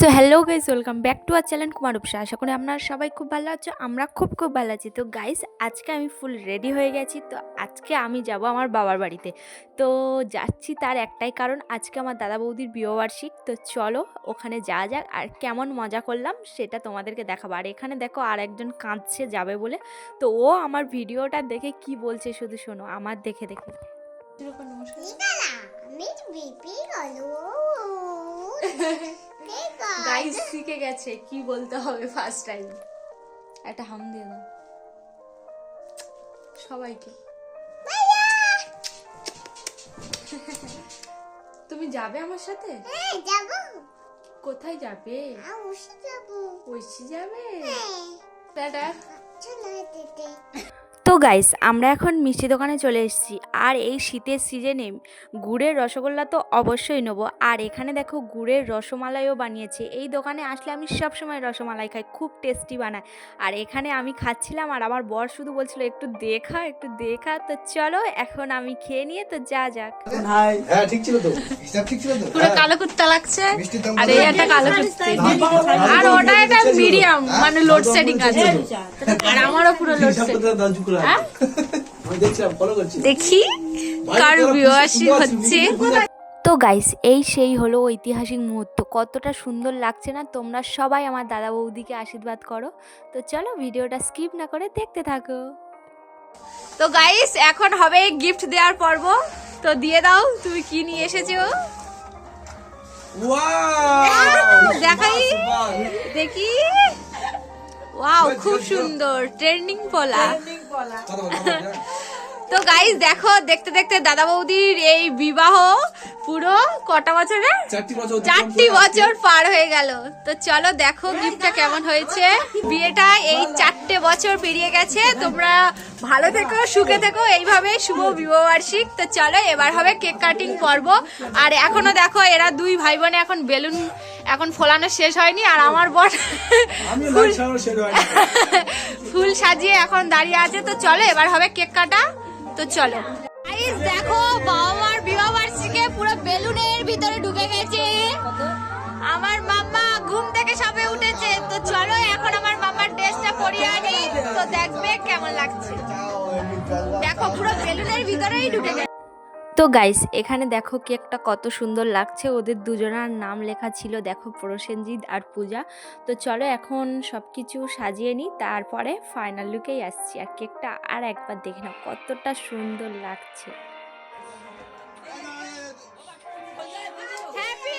So hello guys welcome back to our channel Kumar উপসা আশা করি আপনারা সবাই খুব ভালো আছো, আমরা খুব খুব ভালো আছি। তো গাইস আজকে আমি ফুল রেডি হয়ে গেছি। তো আজকে আমি যাব আমার বাবার বাড়িতে। তো যাচ্ছি তার একটাই কারণ, আজকে আমার দাদা বৌদির বিবাহবার্ষিক তো চলো, ওখানে যাওয়া যাক আর কেমন মজা করলাম সেটা তোমাদেরকে দেখাবো। আর এখানে দেখো আর একজন কাঁদছে যাবে বলে। তো ও আমার ভিডিওটা দেখে কি বলছে শুধু শোনো, আমার দেখে দেখে। আমি গেল গাইস শিখে গেছে কি বলতে হবে ফার্স্ট টাইম একটা হাম দিয়ে দাও। সবাইকে। তুমি যাবে আমার সাথে? হ্যাঁ কোথায় যাবে? যাব। ঐশী যাবে? হ্যাঁ। টাটা। চলো গাইস আমরা এখন মিষ্টি দোকানে চলে এসেছি আর এই শীতের সিজনে গুড়ের রসগোল্লা তো অবশ্যই নেব আর এখানে দেখো গুড়ের রসমালাইও বানিয়েছে এই দোকানে আসলে আমি সব সময় রসমালাই খাই খুব টেস্টি বানায় আর এখানে আমি খাচ্ছিলাম আর আমার বর শুধু বলছিল একটু দেখা একটু দেখা তো চলো এখন আমি খেয়ে নিয়ে তো যা যাক হ্যাঁ ঠিক ছিল তো ঠিক ছিল তো পুরো কালো কুত্তা লাগছে আর এই একটা কালো কুত্তা আর ওটা একটা মিডিয়াম মানে লোড সেটিং আছে আর আমারও পুরো লোড হিসাব করছি। দেখি? কার বিবাসী হচ্ছে? তো গাইস এই সেই হলো ঐতিহাসিক মুহূর্ত। কতটা সুন্দর লাগছে না? তোমরা সবাই আমার দাদা বৌদিকে আশীর্বাদ করো। তো চলো ভিডিওটা স্কিপ না করে দেখতে থাকো। তো গাইস এখন হবে গিফট দেওয়ার পর্ব। তো দিয়ে দাও তুমি কি নিয়ে এসেছ? দেখাই। দেখি। ওয়াও খুব সুন্দর। ট্রেন্ডিং পলা হ্যাঁ। তো গাইস দেখো দেখতে দেখতে দাদা বৌদির এই বিবাহ পুরো কটা বছরে চারটি বছর চারটি বছর পার হয়ে গেল। তো চলো দেখো গিফটটা কেমন হয়েছে। বিয়েটা এই চারটে বছর পেরিয়ে গেছে। তোমরা ভালো থেকো সুখে থেকো। এইভাবে শুভ বিবাহবার্ষিক তো চলো এবার হবে কেক কাটিং পর্ব। আর এখনও দেখো এরা দুই ভাই বোনে এখন বেলুন এখন ফোলানো শেষ হয়নি আর আমার বর ফুল সাজিয়ে এখন দাঁড়িয়ে আছে। তো চলো এবার হবে কেক কাটা। তো চলো। দেখো বাবা মার বিবাহ বার্ষিকে পুরো বেলুনের ভিতরে ঢুকে গেছে। আমার মাম্মা ঘুম থেকে সবে উঠেছে। তো চলো এখন আমার মাম্মার ড্রেসটা পরিয়ে আনি। তো দেখবে কেমন লাগছে। দেখো পুরো বেলুনের ভিতরেই ঢুকে গেছে। তো গাইস এখানে দেখো কেকটা কত সুন্দর লাগছে। ওদের দুজনার নাম লেখা ছিল দেখো প্রসেনজিৎ আর পূজা। তো চলো এখন সব কিছু সাজিয়ে নিই তারপরে ফাইনাল লুকেই আসছি। আর কেকটা আর একবার দেখে নাও কতটা সুন্দর লাগছে। হ্যাপি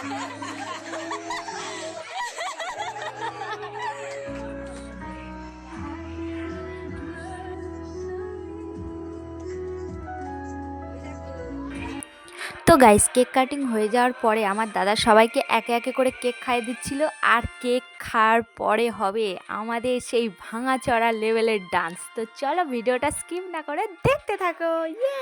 তো গাইস কেক কাটিং হয়ে যাওয়ার পরে আমার দাদা সবাইকে একে একে করে কেক খাইয়ে দিচ্ছিল আর কেক খাওয়ার পরে হবে আমাদের সেই ভাঙা চড়া লেভেলের ডান্স তো চলো ভিডিওটা স্কিপ না করে দেখতে থাকো। ইয়ে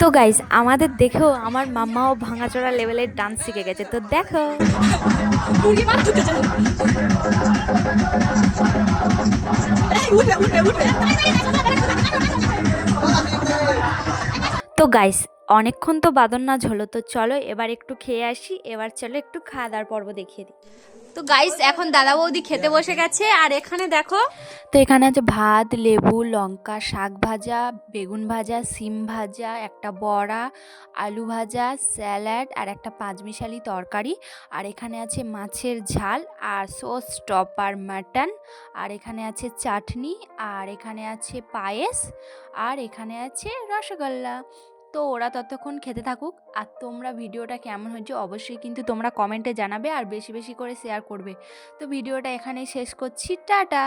তো গাইস আমাদের দেখেও আমার মাম্মাও ভাঙাচোরা লেভেলের ডান্স শিখে গেছে তো দেখো। তো গাইস অনেকক্ষণ তো বাদন নাচ হলো তো চলো এবার একটু খেয়ে আসি এবার চলো একটু খাওয়া দাওয়ার পর্ব দেখিয়ে দিই। তো গাইস এখন দাদা বৌদি খেতে বসে গেছে আর এখানে দেখো তো এখানে আছে ভাত লেবু লঙ্কা শাক ভাজা বেগুন ভাজা সিম ভাজা একটা বড়া আলু ভাজা স্যালাড আর একটা পাঁচমিশালি তরকারি। আর এখানে আছে মাছের ঝাল আর সস টপার মাটন আর এখানে আছে চাটনি আর এখানে আছে পায়েস আর এখানে আছে রসগোল্লা। তো ওরা ততক্ষণ খেতে থাকুক। আর তোমরা ভিডিওটা কেমন হয়েছে অবশ্যই কিন্তু তোমরা কমেন্টে জানাবে আর বেশি বেশি করে শেয়ার করবে। তো ভিডিওটা এখানেই শেষ করছি। টাটা!